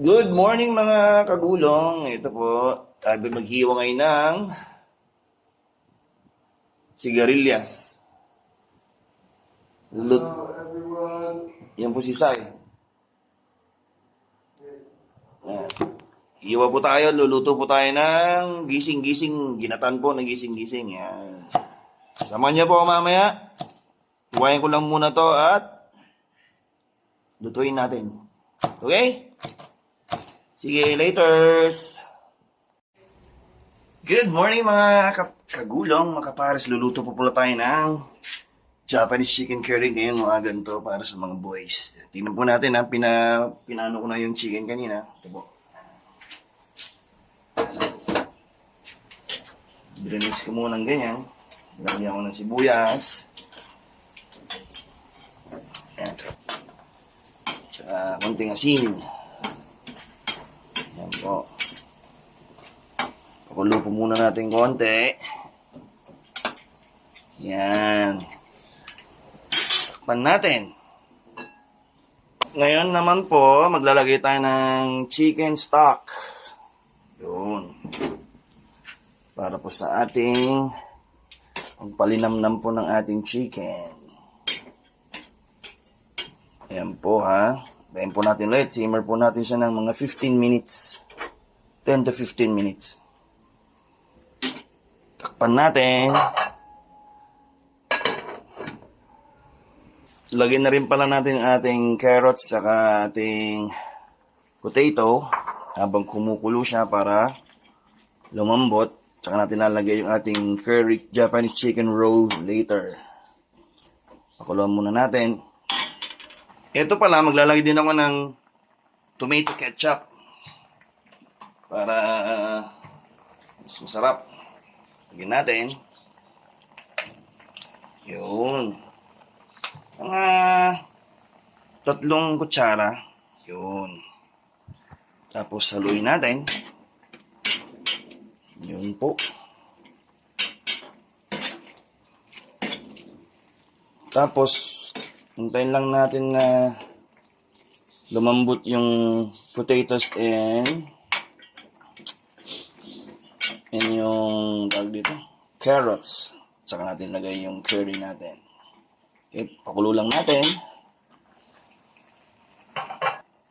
Good morning mga kagulong. Ito po, tayo maghiwa ngayon ng sigarilyas. Lut Hello everyone. Yan po si Sai. Yan. Hiwa po tayo, luluto po tayo ng gising-gising, ginatan po ng gising-gising. Yan. Samahan niyo po mamaya. Huwain ko lang muna to at lutuin natin. Okay? Sige, laters! Good morning mga ka- kagulong, mga kapares. Luluto po pala tayo ng Japanese chicken curry ngayong mga ganito para sa mga boys. Tingnan po natin ha, Pina, pinano ko na yung chicken kanina. Ito po. Drinish ko muna ng ganyan. Lagyan ko ng sibuyas. Ayan. Tsaka konting asin. Ayan po. Pakulo muna natin konti. Yan. Takpan natin. Ngayon naman po, maglalagay tayo ng chicken stock. Yun. Para po sa ating ang palinamnam po ng ating chicken. Ayan po ha. Dahin po natin ulit. Simmer po natin siya ng mga 15 minutes. 10 to 15 minutes. Takpan natin. Lagyan na rin pala natin ang ating carrots saka ating potato habang kumukulo siya para lumambot. Saka natin lalagay yung ating curry Japanese chicken roll later. Pakuluan muna natin. Ito pala, maglalagay din ako ng tomato ketchup para mas masarap. Lagyan natin. Yun. Mga tatlong kutsara. Yun. Tapos saluin natin. Yun po. Tapos, hintayin lang natin na lumambot yung potatoes and and yung tawag dito, carrots. Saka natin lagay yung curry natin. Okay, pakulo lang natin.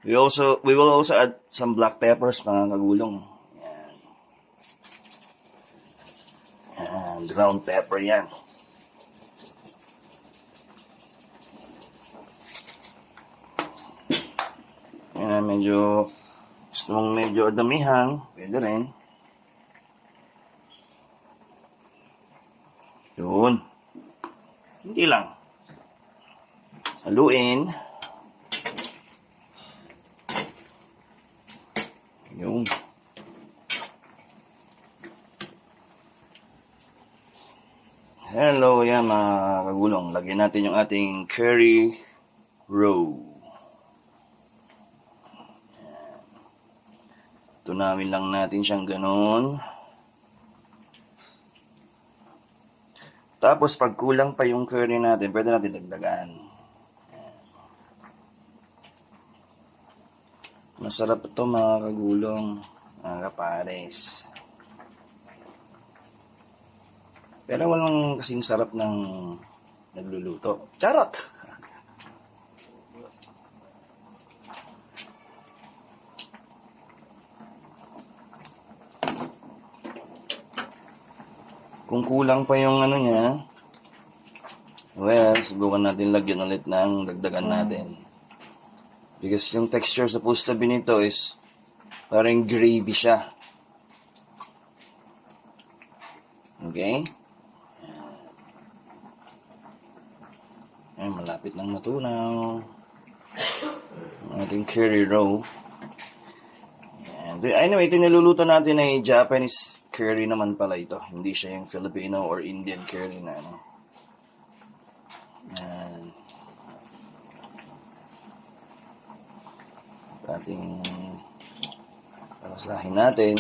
We also we will also add some black peppers mga kagulong. Yan. Yan, ground pepper yan. Yan, medyo gusto mong medyo damihang, pwede rin. Yun. Hindi lang. Haluin. Yung. Hello, yan mga kagulong. Lagyan natin yung ating curry roe. Tunawin lang natin siyang ganon. Tapos pag kulang pa yung curry natin, pwede natin dagdagan. Masarap ito mga kagulong, mga kapares. Pero walang kasing sarap ng nagluluto. Charot! Kung kulang pa yung ano niya, well, subukan natin lagyan ulit ng dagdagan natin. Because yung texture supposed to be nito is parang gravy siya. Okay? Ay, malapit nang matunaw. Ang ating curry roe. And, anyway, ito yung niluluto natin ay Japanese curry naman pala ito. Hindi siya yung Filipino or Indian curry na ano. Yan. ating palasahin natin.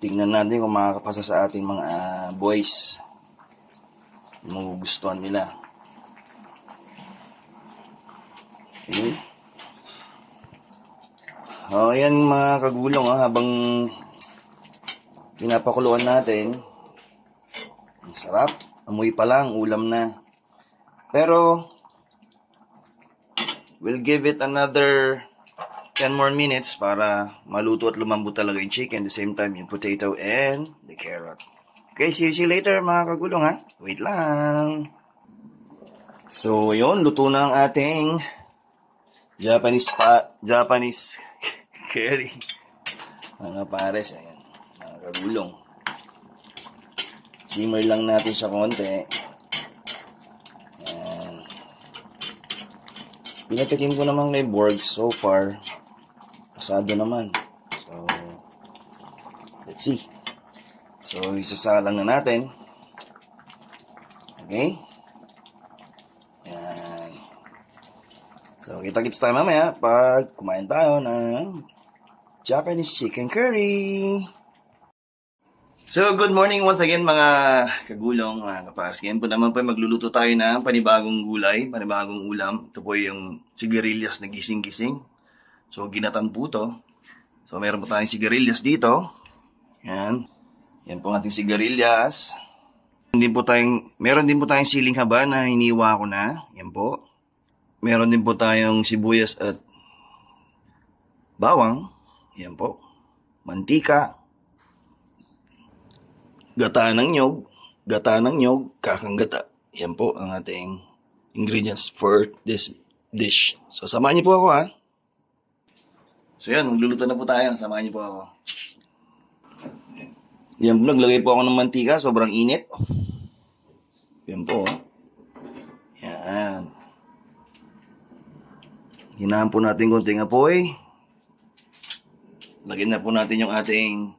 Tingnan natin kung makakapasa sa ating mga ah, boys. Magugustuhan nila. Okay. Oh, yan mga kagulong ha, habang pinapakuluan natin. Ang sarap. Amoy pa lang, ulam na. Pero, we'll give it another 10 more minutes para maluto at lumambot talaga yung chicken. At the same time, yung potato and the carrots. Okay, see you, later mga kagulong ha. Wait lang. So, yun, luto na ang ating Japanese pa, Japanese curry. Mga pares, ayan. Mga kagulong. Simmer lang natin siya konti. Ayan. Pinatikim ko naman kay Borg so far. Pasado naman. So, let's see. So, isasalang na natin. Okay? Yan. So, kita-kits tayo mamaya pag kumain tayo ng Japanese chicken curry. So, good morning once again mga kagulong, mga kapars. Ngayon po naman po magluluto tayo ng panibagong gulay, panibagong ulam. Ito po yung sigarilyas na gising-gising. So, ginatan po to. So, meron po tayong sigarilyas dito. Yan. Yan po ang ating sigarilyas. Meron din po tayong, meron din po tayong siling haba na hiniwa ko na. Yan po. Meron din po tayong sibuyas at bawang. Yan po. Mantika. Gata ng nyog. Gata ng nyog. Kakang gata. Yan po ang ating ingredients for this dish. So, samahan niyo po ako ha. So yan, magluluto na po tayo. Samahan niyo po ako. Yan po, naglagay po ako ng mantika. Sobrang init. Yan po. oh. Yan. Hinahan po natin konting apoy. Lagyan na po natin yung ating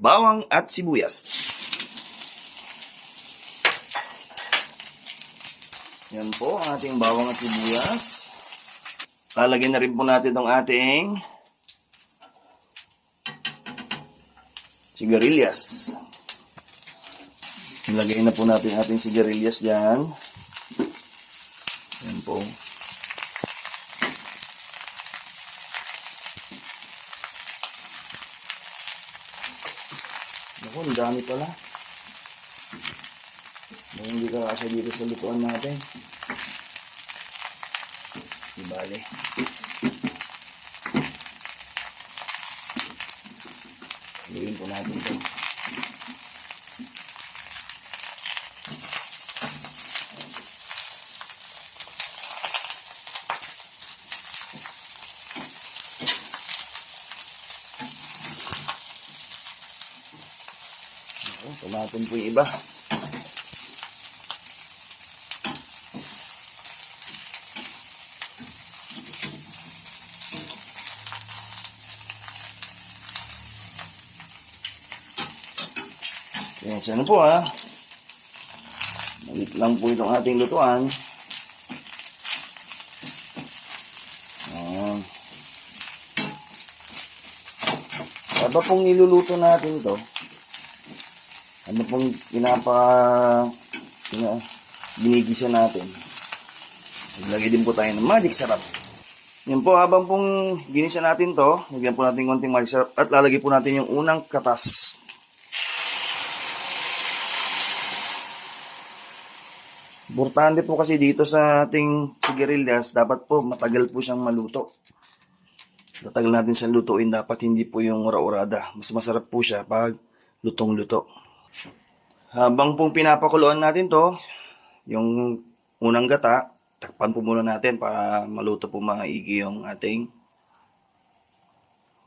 bawang at sibuyas. Yan po ang ating bawang at sibuyas. Lalagyan na rin po natin itong ating sigarilyas. Ilagay na po natin ating sigarilyas dyan. Yan po. Naku, ang dami pala. May hindi ka kasi dito sa lutuan natin. Di bale. Lutuin po natin ito. Ako, tumaton po yung iba. Yan, sana po ha. Malit lang po itong ating lutuan. Ayan. Aba pong niluluto natin to, ano pong pinapa pina, ginigisa natin. Maglagay din po tayo ng magic sarap. Yan po, habang pong ginisa natin to, lagyan po natin konting magic sarap at lalagay po natin yung unang katas. Importante po kasi dito sa ating sigarilyas, dapat po matagal po siyang maluto. Matagal natin siyang lutuin, dapat hindi po yung ura-urada. Mas masarap po siya pag lutong-luto. Habang pong pinapakuluan natin to, yung unang gata, takpan po muna natin para maluto po maigi yung ating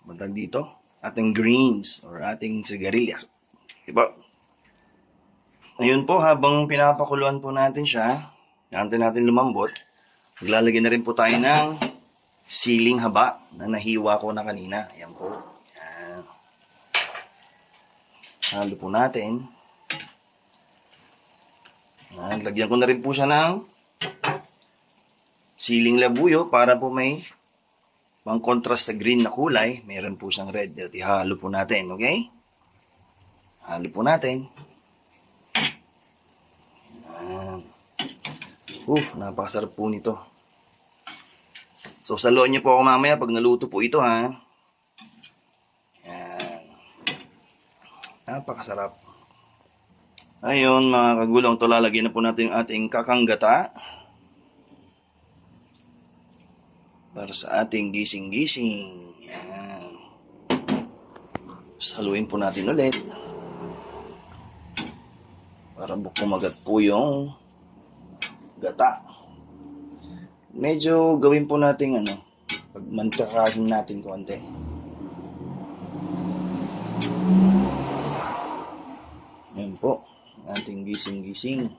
bantag dito, ating greens or ating sigarilyas. Diba? Ayun po, habang pinapakuluan po natin siya, natin natin lumambot, maglalagay na rin po tayo ng siling haba na nahiwa ko na kanina. Ayan po. Ayan. Halo po natin. Ayan, lagyan ko na rin po siya ng siling labuyo para po may pang contrast sa green na kulay. Meron po siyang red. At ihalo po natin, okay? Halo po natin. Uff, napakasarap po nito. So, saluan niyo po ako mamaya pag naluto po ito, ha. Yan. Napakasarap. Ayun, mga kagulong, to lalagyan na po natin yung ating kakanggata. Para sa ating gising-gising. Yan. Saluin po natin ulit. Para bukumagat po yung gata. Medyo gawin po natin ano, pagmantakahin natin konti. Yan po, ating gising-gising.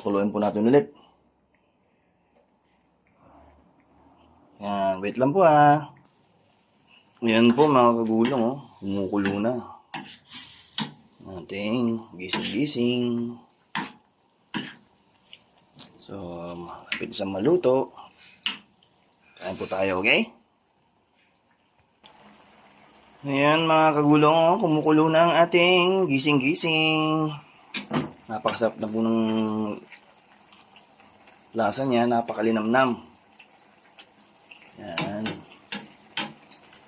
Pakuluin po natin ulit. Yan, wait lang po ah. Yan po mga kagulong oh, kumukulo na. Ating gising-gising. So, malapit sa maluto. Kain po tayo, okay? Ayan mga kagulong, oh, kumukulo na ang ating gising-gising. Napakasarap na po ng lasa niya, napakalinamnam. Yan.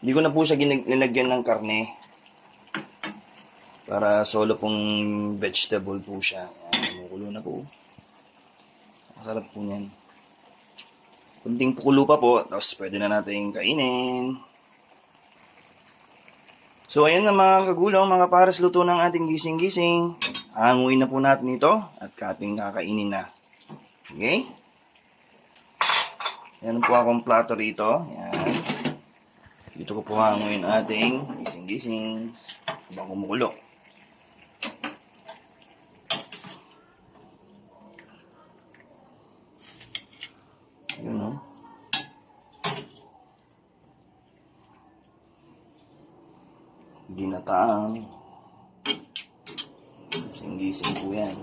Hindi ko na po siya nilagyan ng karne. Para solo pong vegetable po siya. Yan, kumukulo na po. Masarap po niyan. Kunting pukulo pa po, tapos pwede na natin kainin. So ayun na mga kagulang, mga pares luto ng ating gising-gising. Hanguin na po natin ito at kating kakainin na. Okay? Yan po akong plato rito. Yan. Dito ko po hanguin ating gising-gising habang kumukulo. Ayun o. Ginataang. Gising-gising po yan.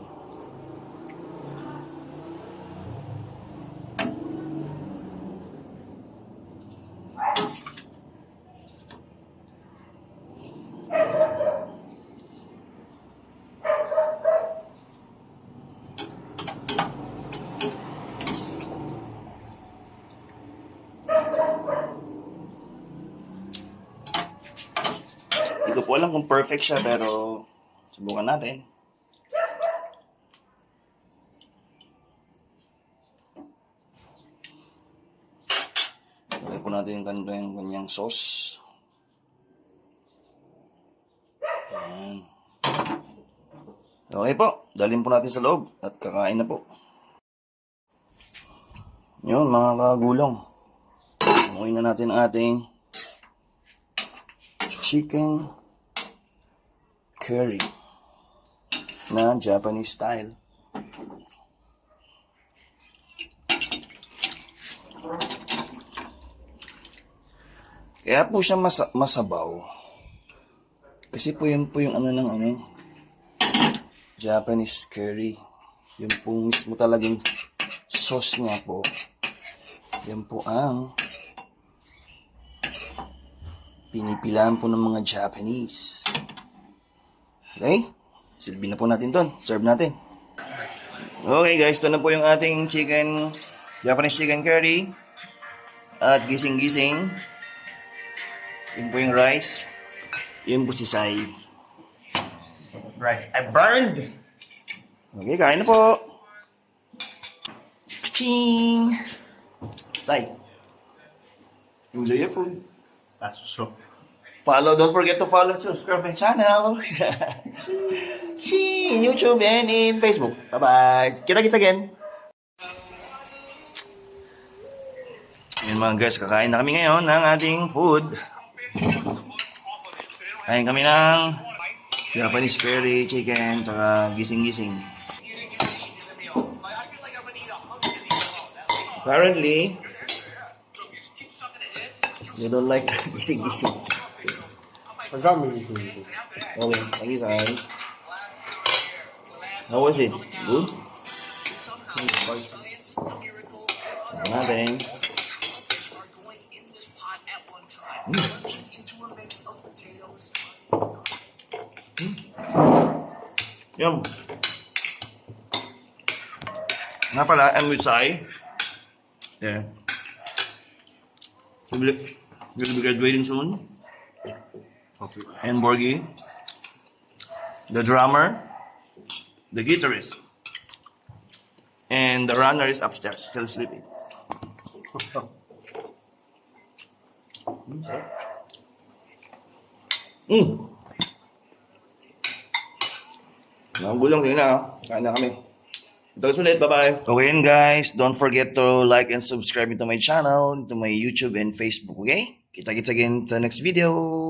Hindi ko alam kung perfect siya pero subukan natin. Lagyan po natin yung kanyang, kanyang sauce. Ayan. Okay po, dalhin po natin sa loob at kakain na po. Yun mga kagulong. Umuwi na natin ang ating chicken curry na Japanese style. Kaya po siya masa- masabaw. Kasi po yun po yung ano ng ano, Japanese curry. Yung po mismo talagang sauce niya po. Yan po ang pinipilaan po ng mga Japanese. Okay? Silbi na po natin doon. Serve natin. Okay guys, ito na po yung ating chicken, Japanese chicken curry. At gising-gising. Yun po yung rice. Yun po si Sai. Rice. I burned! Okay, kain na po. Ching! Sai. Enjoy your food. That's so. Follow, don't forget to follow and subscribe my channel. See YouTube and in Facebook. Bye-bye. Kita-kits again. Yun mga guys, kakain na kami ngayon ng ating food. Kain kami ng Japanese curry, chicken, tsaka gising-gising. Apparently, they don't like gising-gising. Ang dami nito. Okay, thank you, Sai. How was it? Good? Tignan natin. Yum. Nga pala, I'm with Sai. Yeah. Will be graduating soon. And Borgie, the drummer, the guitarist, and the runner is upstairs, still sleeping. Mm. Nangulong din na. Kain na kami. Ito ulit. Bye-bye. Okay yun guys. Don't forget to like and subscribe to my channel, to my YouTube and Facebook. Okay? Kita-kits again sa next video.